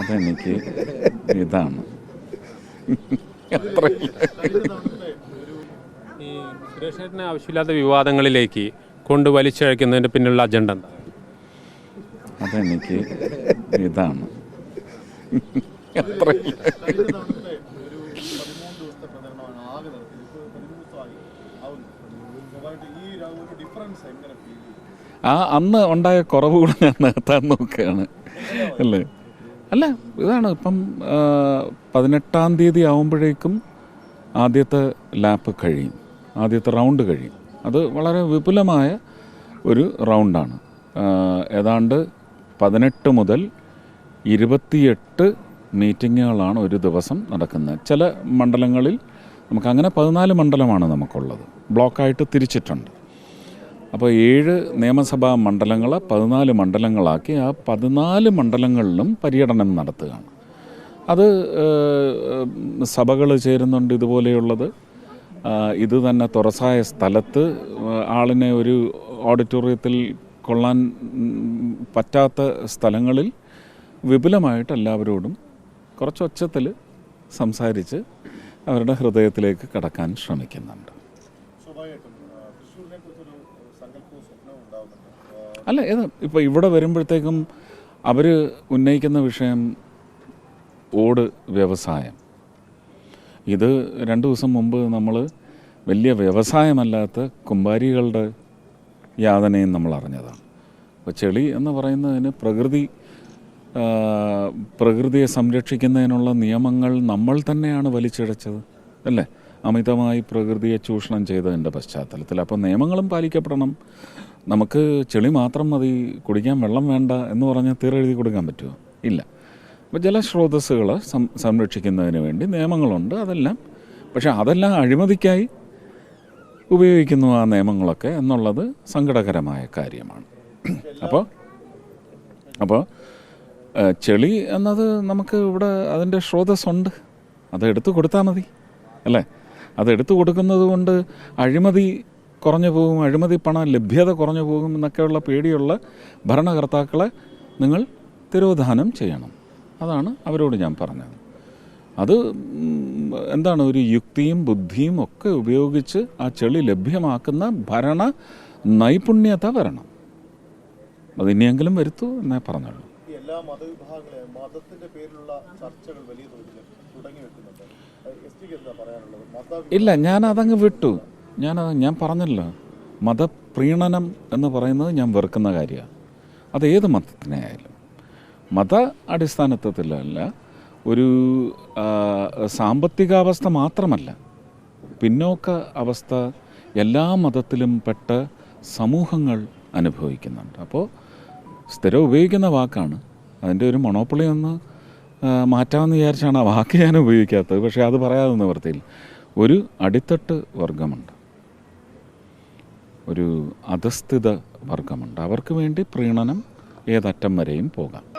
അതെനിക്ക് ഇതാണ്. ഈ ആവശ്യമില്ലാത്ത വിവാദങ്ങളിലേക്ക് കൊണ്ട് വലിച്ചഴക്കുന്നതിന്റെ പിന്നിലുള്ള അജണ്ട എന്താ? അതെനിക്ക് ഇതാണ്. ആ അന്ന് ഉണ്ടായ കുറവ് കൂടെ ഞാൻ നികത്താൻ നോക്കുകയാണ്. അല്ലേ? അല്ല ഇതാണ് ഇപ്പം പതിനെട്ടാം തീയതി ആവുമ്പോഴേക്കും ആദ്യത്തെ ലാപ്പ് കഴിയും. ആദ്യത്തെ റൗണ്ട് കഴിയും. അത് വളരെ വിപുലമായ ഒരു റൗണ്ടാണ്. ഏതാണ്ട് പതിനെട്ട് മുതൽ ഇരുപത്തിയെട്ട് മീറ്റിങ്ങുകളാണ് ഒരു ദിവസം നടക്കുന്നത്. ചില മണ്ഡലങ്ങളിൽ നമുക്ക് അങ്ങനെ പതിനാല് മണ്ഡലമാണ് നമുക്കുള്ളത്. ബ്ലോക്കായിട്ട് തിരിച്ചിട്ടുണ്ട്. അപ്പോൾ ഏഴ് നിയമസഭാ മണ്ഡലങ്ങൾ പതിനാല് മണ്ഡലങ്ങളാക്കി ആ പതിനാല് മണ്ഡലങ്ങളിലും പര്യടനം നടത്തുകയാണ്. അത് സഭകൾ ചേരുന്നുണ്ട് ഇതുപോലെയുള്ളത്. ഇത് തന്നെ തുറസായ സ്ഥലത്ത് ആളിനെ ഒരു ഓഡിറ്റോറിയത്തിൽ കൊള്ളാൻ പറ്റാത്ത സ്ഥലങ്ങളിൽ വിപുലമായിട്ട് എല്ലാവരോടും കുറച്ച് ഒച്ചത്തിൽ സംസാരിച്ച് അവരുടെ ഹൃദയത്തിലേക്ക് കടക്കാൻ ശ്രമിക്കുന്നുണ്ട്. അല്ല ഏത് ഇപ്പോൾ ഇവിടെ വരുമ്പോഴത്തേക്കും അവർ ഉന്നയിക്കുന്ന വിഷയം ഓട് വ്യവസായം. ഇത് രണ്ട് ദിവസം മുമ്പ് നമ്മൾ വലിയ വ്യവസായമല്ലാത്ത കുമ്പാരികളുടെ യാതനയും നമ്മൾ അറിഞ്ഞതാണ്. അപ്പോൾ ചെളി എന്ന് പറയുന്നതിന് പ്രകൃതി പ്രകൃതിയെ സംരക്ഷിക്കുന്നതിനുള്ള നിയമങ്ങൾ നമ്മൾ തന്നെയാണ് വലിച്ചിഴച്ചത് അല്ലേ? അമിതമായി പ്രകൃതിയെ ചൂഷണം ചെയ്തതിന്റെ പശ്ചാത്തലത്തിൽ. അപ്പോൾ നിയമങ്ങളും പാലിക്കപ്പെടണം. നമുക്ക് ചെളി മാത്രം മതി കുടിക്കാൻ വെള്ളം വേണ്ട എന്ന് പറഞ്ഞാൽ തീരെഴുതി കൊടുക്കാൻ പറ്റുമോ? ഇല്ല. അപ്പോൾ ജലസ്രോതസ്സുകൾ സം സംരക്ഷിക്കുന്നതിന് വേണ്ടി നിയമങ്ങളുണ്ട് അതെല്ലാം. പക്ഷേ അതെല്ലാം അഴിമതിക്കായി ഉപയോഗിക്കുന്നു ആ നിയമങ്ങളൊക്കെ എന്നുള്ളത് സങ്കടകരമായ കാര്യമാണ്. അപ്പോൾ അപ്പോൾ ചെളി എന്നത് നമുക്ക് ഇവിടെ അതിന്റെ സ്രോതസ്സുണ്ട്. അത് എടുത്തു കൊടുത്താൽ മതി അല്ലേ? അത് എടുത്തു കൊടുക്കുന്നത് കൊണ്ട് അഴിമതി കുറഞ്ഞു പോകും അഴിമതി പണം ലഭ്യത കുറഞ്ഞു പോകും എന്നൊക്കെയുള്ള പേടിയുള്ള ഭരണകർത്താക്കളെ നിങ്ങൾ തിരോധാനം ചെയ്യണം. അതാണ് അവരോട് ഞാൻ പറഞ്ഞത്. അത് എന്താണ് ഒരു യുക്തിയും ബുദ്ധിയും ഒക്കെ ഉപയോഗിച്ച് ആ ചെളി ലഭ്യമാക്കുന്ന ഭരണ നൈപുണ്യത വരണം. അത് ഇനിയെങ്കിലും വരുത്തൂ എന്നേ പറഞ്ഞുള്ളൂ. എല്ലാ മതവിഭാഗങ്ങളെ മതത്തിന്റെ പേരിലുള്ള ചർച്ചകൾ വലിയ തോതിൽ തുടങ്ങി വെക്കുന്നുണ്ട് ഇല്ല ഞാൻ അതങ്ങ് വിട്ടു. ഞാൻ ഞാൻ പറഞ്ഞല്ലോ. മതപ്രീണനം എന്ന് പറയുന്നത് ഞാൻ വെറുക്കുന്ന കാര്യമാണ്. അത് ഏത് മതത്തിനെ ആയാലും മത അടിസ്ഥാനത്വത്തിലല്ല ഒരു സാമ്പത്തികാവസ്ഥ മാത്രമല്ല. പിന്നോക്ക അവസ്ഥ എല്ലാ മതത്തിലും പെട്ട സമൂഹങ്ങൾ അനുഭവിക്കുന്നുണ്ട്. അപ്പോൾ സ്ഥിരം ഉപയോഗിക്കുന്ന വാക്കാണ്. അതിന്റെ ഒരു മൊണോപ്പൊളി ഒന്ന് മാറ്റാമെന്ന് വിചാരിച്ചാണ് ആ വാക്ക് ഞാൻ ഉപയോഗിക്കാത്തത്. പക്ഷേ അത് പറയാതെ നിവൃത്തിയിൽ ഒരു അടിത്തട്ട് വർഗമുണ്ട് ഒരു അധസ്ഥിത വർഗമുണ്ട്. അവർക്ക് വേണ്ടി പ്രീണനം ഏതറ്റം വരെയും പോകാം.